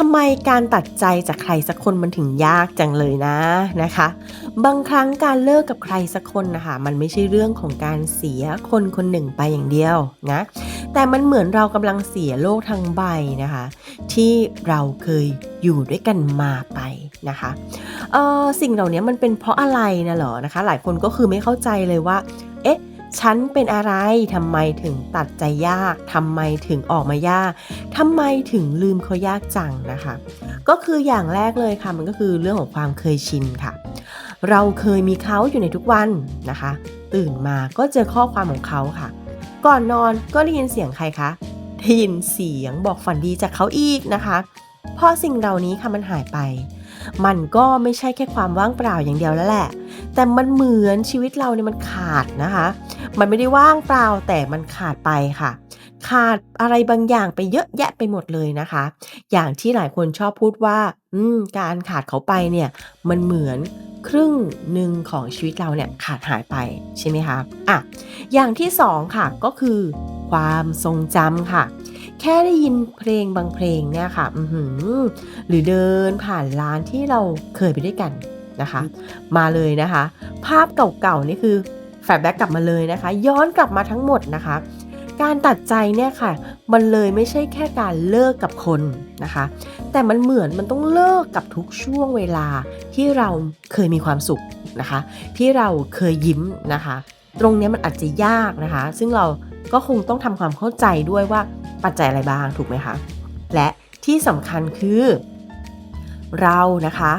ทำไมการตัดใจจากใครสักคนมันถึงยากจังเลยนะนะคะ บางครั้งการเลิกกับใครสักคนนะคะมันไม่ใช่เรื่องของการเสียคนคนหนึ่งไปอย่างเดียวนะแต่มันเหมือนเรากำลังเสียโลกทั้งใบนะคะ ที่เราเคยอยู่ด้วยกันมาไปนะคะเออสิ่งเหล่านี้มันเป็นเพราะอะไรนะหรอนะคะ หลายคนก็คือไม่เข้าใจเลยว่า เอ๊ะ ฉันเป็นอะไรทำไมถึงตัดใจยากทำไมถึงออกมายากทำไมถึงลืมเขายากจังนะคะ ก็คืออย่างแรกเลยค่ะมันก็คือเรื่องของความเคยชินค่ะ เราเคยมีเขาอยู่ในทุกวันนะคะ ตื่นมาก็เจอข้อความของเขาค่ะ ก่อนนอนก็ได้ยินเสียงใครคะได้ยินเสียงบอกฝันดีจากเขาอีกนะคะพอสิ่งเหล่านี้ค่ะมันหายไป มันก็ไม่ใช่แค่ความว่างเปล่าอย่างเดียวแล้วแหละ แต่มันเหมือนชีวิตเราเนี่ยมันขาดนะคะ มันไม่ได้ว่างเปล่าแต่มันขาดไปค่ะ ขาดอะไรบางอย่างไปเยอะแยะไปหมดเลยนะคะ อย่างที่หลายคนชอบพูดว่า อืม การขาดเขาไปเนี่ย มันเหมือนครึ่งหนึ่งของชีวิตเราเนี่ยขาดหายไปใช่ไหมคะอะอย่างที่สองค่ะก็คือ ความทรงจำค่ะ แค่ได้ยินเพลงบางเพลงเนี่ยค่ะอือหือหรือเดินผ่านร้านที่เราเคยไปด้วยกันนะคะ มาเลยนะคะ ภาพเก่าๆนี่คือ แฟลแบ็กกลับมาเลยนะคะ ย้อนกลับมาทั้งหมดนะคะ การตัดใจเนี่ยค่ะ มันเลยไม่ใช่แค่การเลิกกับคนนะคะ แต่มันเหมือนมันต้องเลิกกับทุกช่วงเวลาที่เราเคยมีความสุขนะคะ ที่เราเคยยิ้มนะคะ ตรงนี้มันอาจจะยากนะคะ ซึ่งเราก็คงต้องทำความเข้าใจด้วยว่าปัจจัยอะไรบ้างถูกไหมคะ และที่สำคัญคือ เรานะคะ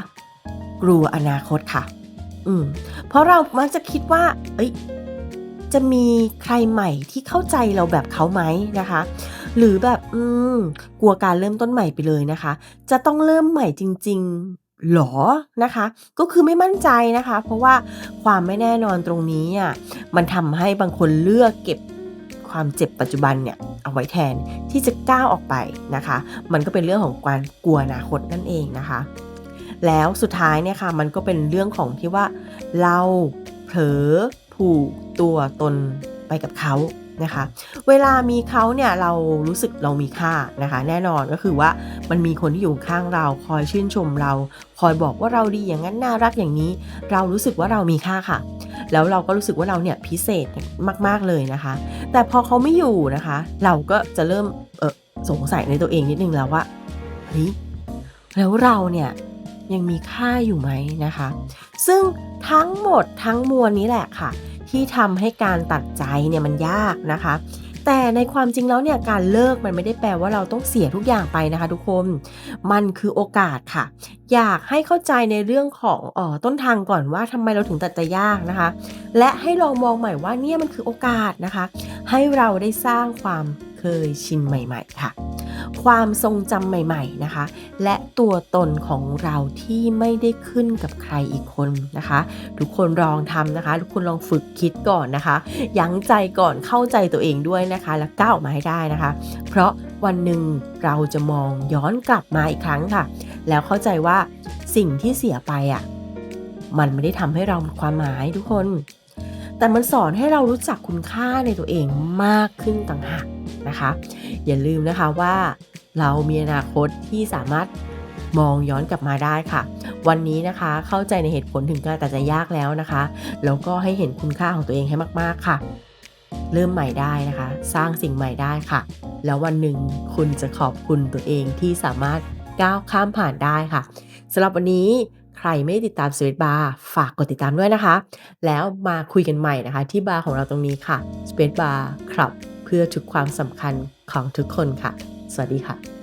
กลัวอนาคตค่ะ อืม เพราะเรามักจะคิดว่า เอ้ย จะมีใครใหม่ที่เข้าใจเราแบบเขาไหมนะคะ หรือแบบ อืม กลัวการเริ่มต้นใหม่ไปเลยนะคะ จะต้องเริ่มใหม่จริง ๆหรอนะคะ ก็คือไม่มั่นใจนะคะ เพราะว่าความไม่แน่นอนตรงนี้อะมันทำให้บางคนเลือกเก็บความเจ็บปัจจุบันเนี่ยเอาไว้แทนที่จะก้าวออกไปนะคะ มันก็เป็นเรื่องของการกลัวอนาคตนั่นเองนะคะ แล้วสุดท้ายเนี่ยค่ะมันก็เป็นเรื่องของที่ว่า เราเผลอผูกตัวตนไปกับเขานะคะเวลามีเขาเนี่ยเรารู้สึกเรามีค่านะคะแน่นอนก็คือว่ามันมีคนที่อยู่ข้างเราคอยชื่นชมเรา คอยบอกว่าเราดีอย่างนั้นน่ารักอย่างนี้ เรารู้สึกว่าเรามีค่าค่ะ แล้วเราก็รู้สึกว่าเราเนี่ยพิเศษมากๆเลยนะคะ แต่พอเขาไม่อยู่นะคะ เราก็จะเริ่มเออสงสัยในตัวเองนิดนึงแล้วว่าเฮ้ยแล้วเราเนี่ย ยังมีค่าอยู่ไหมนะคะ ซึ่งทั้งหมดทั้งมวลนี้แหละค่ะ ที่ทำให้การตัดใจเนี่ยมันยากนะคะ แต่ในความจริงแล้วเนี่ยการเลิกมันไม่ได้แปลว่าเราต้องเสียทุกอย่างไปนะคะ ทุกคนมันคือโอกาสค่ะ อยากให้เข้าใจในเรื่องของออต้นทางก่อนว่าทำไมเราถึงตัดใจยากนะคะ และให้ลองมองใหม่ว่าเนี่ยมันคือโอกาสนะคะ ให้เราได้สร้างความเคยชินใหม่ ๆ ค่ะ ความทรงจำใหม่ๆนะคะ และตัวตนของเราที่ไม่ได้ขึ้นกับใครอีกคนนะคะ ทุกคนลองทำนะคะ ทุกคนลองฝึกคิดก่อนนะคะ ยั้งใจก่อนเข้าใจตัวเองด้วยนะคะ แล้วก้าวออกมาให้ได้นะคะ เพราะวันหนึ่งเราจะมองย้อนกลับมาอีกครั้งค่ะ แล้วเข้าใจว่าสิ่งที่เสียไปอะมันไม่ได้ทำให้เราหมดความหมายทุกคน แต่มันสอนให้เรารู้จักคุณค่าในตัวเองมากขึ้นต่างหากนะคะ อย่าลืมนะคะว่า เรามีอนาคตที่สามารถมองย้อนกลับมาได้ค่ะ วันนี้นะคะเข้าใจในเหตุผลถึงการตัดใจยากแล้วนะคะ แล้วก็ให้เห็นคุณค่าของตัวเองให้มาก ๆ ค่ะ เริ่มใหม่ได้นะคะ สร้างสิ่งใหม่ได้ค่ะ แล้ววันหนึ่งคุณจะขอบคุณตัวเองที่สามารถก้าวข้ามผ่านได้ค่ะสำหรับวันนี้ใครไม่ติดตามสวิตบาร์ฝากกดติดตามด้วยนะคะ แล้วมาคุยกันใหม่นะคะ ที่บาร์ของเราตรงนี้ค่ะสเปซบาร์ครับเพื่อทุกความสำคัญของทุกคนค่ะ สวัสดีค่ะ